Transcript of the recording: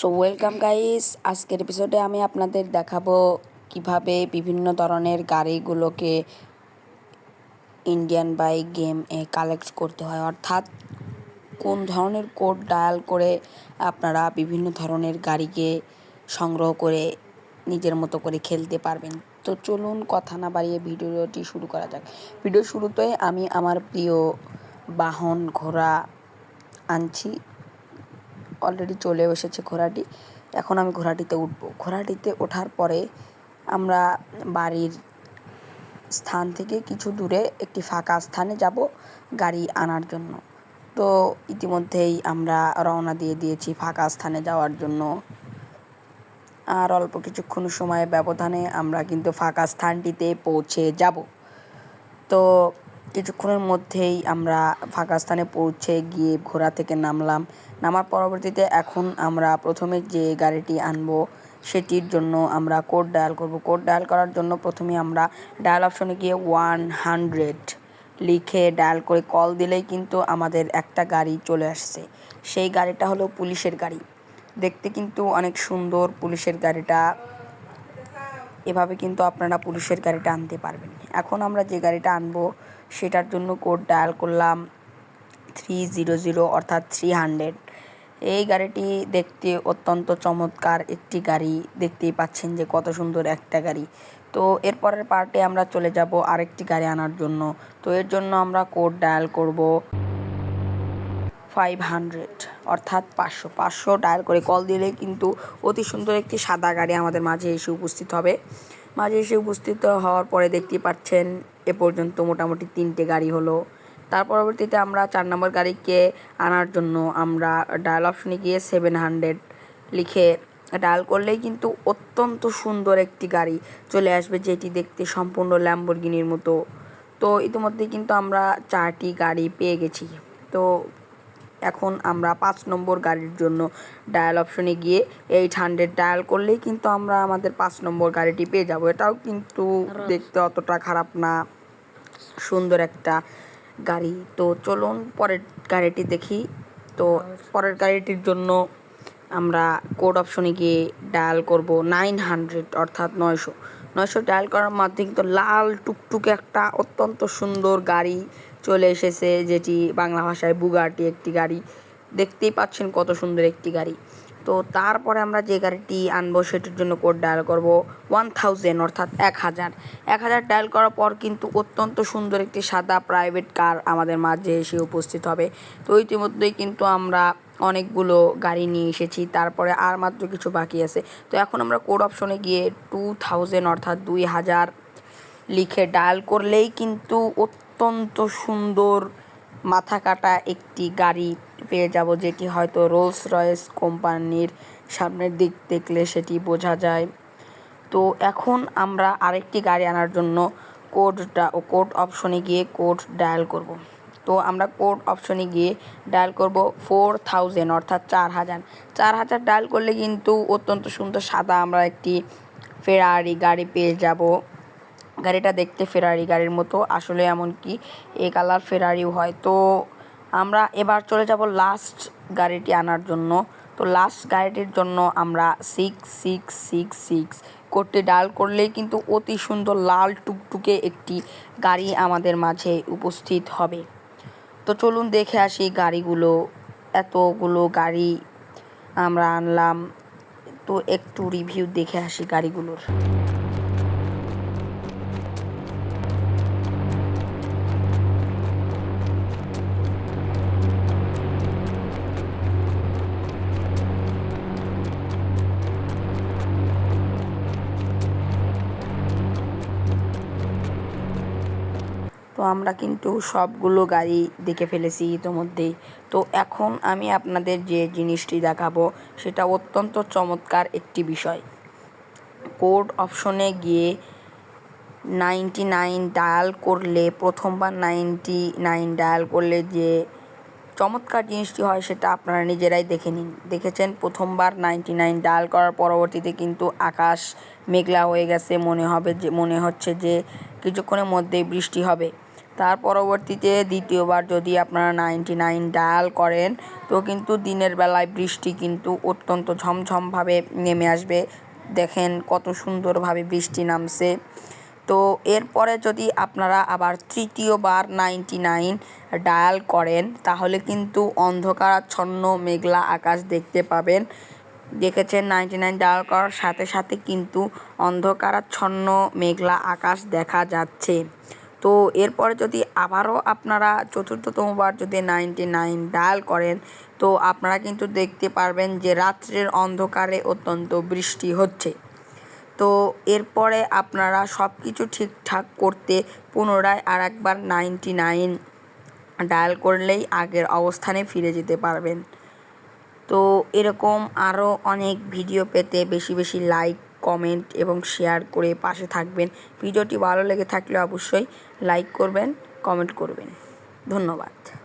So welcome guys আজকের এপিসোডে আমি আপনাদের দেখাবো কীভাবে বিভিন্ন ধরনের গাড়িগুলোকে ইন্ডিয়ান বাইক গেম এ কালেক্ট করতে হয়। অর্থাৎ কোন ধরনের কোড ডায়াল করে আপনারা বিভিন্ন ধরনের গাড়িকে সংগ্রহ করে নিজের মতো করে খেলতে পারবেন। তো চলুন কথা না বাড়িয়ে ভিডিওটি শুরু করা যাক। ভিডিও শুরুতে আমি আমার প্রিয় বাহন ঘোড়া আনছি। অলরেডি চলে এসেছে ঘোড়াটি। এখন আমি ঘোড়াটিতে উঠবো। ঘোড়াটিতে ওঠার পরে আমরা বাড়ির স্থান থেকে কিছু দূরে একটি ফাঁকা স্থানে যাব গাড়ি আনার জন্য। তো ইতিমধ্যেই আমরা রওনা দিয়ে দিয়েছি ফাঁকা স্থানে যাওয়ার জন্য। আর অল্প কিছুক্ষণ সময়ের ব্যবধানে আমরা কিন্তু ফাঁকা স্থানটিতে পৌঁছে যাব। তো কিছুক্ষণের মধ্যেই আমরা ফাঁকা স্থানে পৌঁছে গিয়ে ঘোড়া থেকে নামলাম। নামার পরবর্তীতে এখন আমরা প্রথমে যে গাড়িটি আনব, সেটির জন্য আমরা কোড ডায়াল করব। কোড ডায়াল করার জন্য প্রথমে আমরা ডায়াল অপশনে গিয়ে ওয়ান হান্ড্রেড লিখে ডায়াল করে কল দিলেই কিন্তু আমাদের একটা গাড়ি চলে আসছে। সেই গাড়িটা হলো পুলিশের গাড়ি। দেখতে কিন্তু অনেক সুন্দর পুলিশের গাড়িটা। এভাবে কিন্তু আপনারা পুলিশের গাড়িটা আনতে পারবেন। এখন আমরা যে গাড়িটা আনব, সেটার জন্য কোড ডায়াল করলাম থ্রি জিরো জিরো অর্থাৎ থ্রি হান্ড্রেড এই গাড়িটি দেখতে অত্যন্ত চমৎকার একটি গাড়ি। দেখতেই পাচ্ছেন যে কত সুন্দর একটা গাড়ি। তো এরপরের পার্টে আমরা চলে যাব আরেকটি গাড়ি আনার জন্য। তো এর জন্য আমরা কোড ডায়াল করব। ফাইভ হান্ড্রেড অর্থাৎ পাঁচশো পাঁচশো ডায়াল করে কল দিলে কিন্তু অতি সুন্দর একটি সাদা গাড়ি আমাদের মাঝে এসে উপস্থিত হবে। মাঝে এসে উপস্থিত হওয়ার পরে দেখতেই পাচ্ছেন এ পর্যন্ত মোটামুটি তিনটে গাড়ি হলো। তার পরবর্তীতে আমরা চার নম্বর গাড়িকে আনার জন্য আমরা ডায়াল অপশনে গিয়ে সেভেন হান্ড্রেড লিখে ডায়াল করলেই কিন্তু অত্যন্ত সুন্দর একটি গাড়ি চলে আসবে, যেটি দেখতে সম্পূর্ণ ল্যাম্বরগিনির মতো। তো ইতিমধ্যে কিন্তু আমরা চারটি গাড়ি পেয়ে গেছি। তো এখন আমরা পাঁচ নম্বর গাড়ির জন্য ডায়াল অপশনে গিয়ে এইট হান্ড্রেড ডায়াল করলেই কিন্তু আমরা আমাদের পাঁচ নম্বর গাড়িটি পেয়ে যাব। এটাও কিন্তু দেখতে অতটা খারাপ না সুন্দর একটা গাড়ি। তো চলুন পরের গাড়িটি দেখি। তো পরের গাড়িটির জন্য আমরা কোড অপশনে গিয়ে ডায়াল করব নাইন হান্ড্রেড অর্থাৎ নয়শো। নয়শো ডায়াল করার মাধ্যমে কিন্তু লাল টুকটুকে একটা অত্যন্ত সুন্দর গাড়ি চলে এসেছে, যেটি বাংলা ভাষায় বুগাটি একটি গাড়ি। দেখতেই পাচ্ছেন কত সুন্দর একটি গাড়ি। তো তারপরে আমরা যে গাড়িটি আনব সেটির জন্য কোড ডায়াল করব ওয়ান থাউজেন্ড অর্থাৎ এক হাজার। এক হাজার ডায়াল করার পর কিন্তু অত্যন্ত সুন্দর একটি সাদা প্রাইভেট কার আমাদের মাঝে এসে উপস্থিত হবে। তো ইতিমধ্যেই কিন্তু আমরা অনেকগুলো গাড়ি নিয়ে এসেছি, তারপরে আর মাত্র কিছু বাকি আছে। তো এখন আমরা কোড অপশনে গিয়ে টু থাউজেন্ড অর্থাৎ দুই হাজার লিখে ডায়াল করলেই কিন্তু অত্যন্ত সুন্দর মাথা কাটা একটি গাড়ি পেয়ে যাব, যেটি হয়তো রোলস রয়েস কোম্পানির সামনের দিক দেখলে সেটি বোঝা যায়। তো এখন আমরা আরেকটি গাড়ি আনার জন্য কোডটা কোড অপশনে গিয়ে কোড ডায়াল করব। তো আমরা কোড অপশনে গিয়ে ডায়াল করব ফোর থাউজেন্ড, অর্থাৎ চার হাজার। চার হাজার ডায়াল করলে কিন্তু অত্যন্ত সুন্দর সাদা আমরা একটি ফেরারি গাড়ি পেয়ে যাব। গাড়িটা দেখতে ফেরারি গাড়ির মতো, আসলে এমনকি এ কালার ফেরারিও হয়। তো আমরা এবার চলে যাব লাস্ট গাড়িটি আনার জন্য। তো লাস্ট গাড়িটির জন্য আমরা সিক্স সিক্স সিক্স সিক্স করতে ডাল করলেই কিন্তু অতি সুন্দর লাল টুকটুকে একটি গাড়ি আমাদের মাঝে উপস্থিত হবে। তো চলুন দেখে আসি গাড়িগুলো। এতগুলো গাড়ি আমরা আনলাম। তো একটু রিভিউ দেখে আসি গাড়িগুলোর। তো আমরা কিন্তু সবগুলো গাড়ি দেখে ফেলেছি ইতোমধ্যেই। তো এখন আমি আপনাদের যে জিনিসটি দেখাবো, সেটা অত্যন্ত চমৎকার একটি বিষয়। কোড অপশনে গিয়ে নাইনটি নাইন ডায়াল করলে, প্রথমবার নাইনটি নাইন ডায়াল করলে যে চমৎকার জিনিসটি হয়, সেটা আপনারা নিজেরাই দেখে নিন। দেখেছেন, প্রথমবার নাইনটি নাইন ডায়াল করার পরবর্তীতে কিন্তু আকাশ মেঘলা হয়ে গেছে, মনে হবে যে, মনে হচ্ছে যে কিছুক্ষণের মধ্যেই বৃষ্টি হবে। তার পরবর্তীতে দ্বিতীয়বার যদি আপনারা নাইনটি নাইন ডায়াল করেন, তো কিন্তু দিনের বেলায় বৃষ্টি কিন্তু অত্যন্ত ঝমঝমভাবে নেমে আসবে। দেখেন কত সুন্দরভাবে বৃষ্টি নামছে। তো এরপরে যদি আপনারা আবার তৃতীয়বার নাইনটি নাইন ডায়াল করেন, তাহলে কিন্তু অন্ধকারাচ্ছন্ন মেঘলা আকাশ দেখতে পাবেন। দেখেছেন নাইনটি নাইন ডায়াল করার সাথে সাথে কিন্তু অন্ধকারাচ্ছন্ন মেঘলা আকাশ দেখা যাচ্ছে। তো এরপরে যদি আবারও আপনারা চতুর্থতমবার যদি নাইনটি নাইন ডায়াল করেন, তো আপনারা কিন্তু দেখতে পারবেন যে রাত্রের অন্ধকারে অত্যন্ত বৃষ্টি হচ্ছে। তো এরপরে আপনারা সব কিছু ঠিকঠাক করতে পুনরায় আর একবার নাইনটি নাইন ডায়াল করলেই আগের অবস্থানে ফিরে যেতে পারবেন। তো এরকম আরও অনেক ভিডিও পেতে বেশি বেশি লাইক কমেন্ট এবং শেয়ার করে পাশে থাকবেন। ভিডিওটি ভালো লেগে থাকলে অবশ্যই লাইক করবেন, কমেন্ট করবেন। ধন্যবাদ।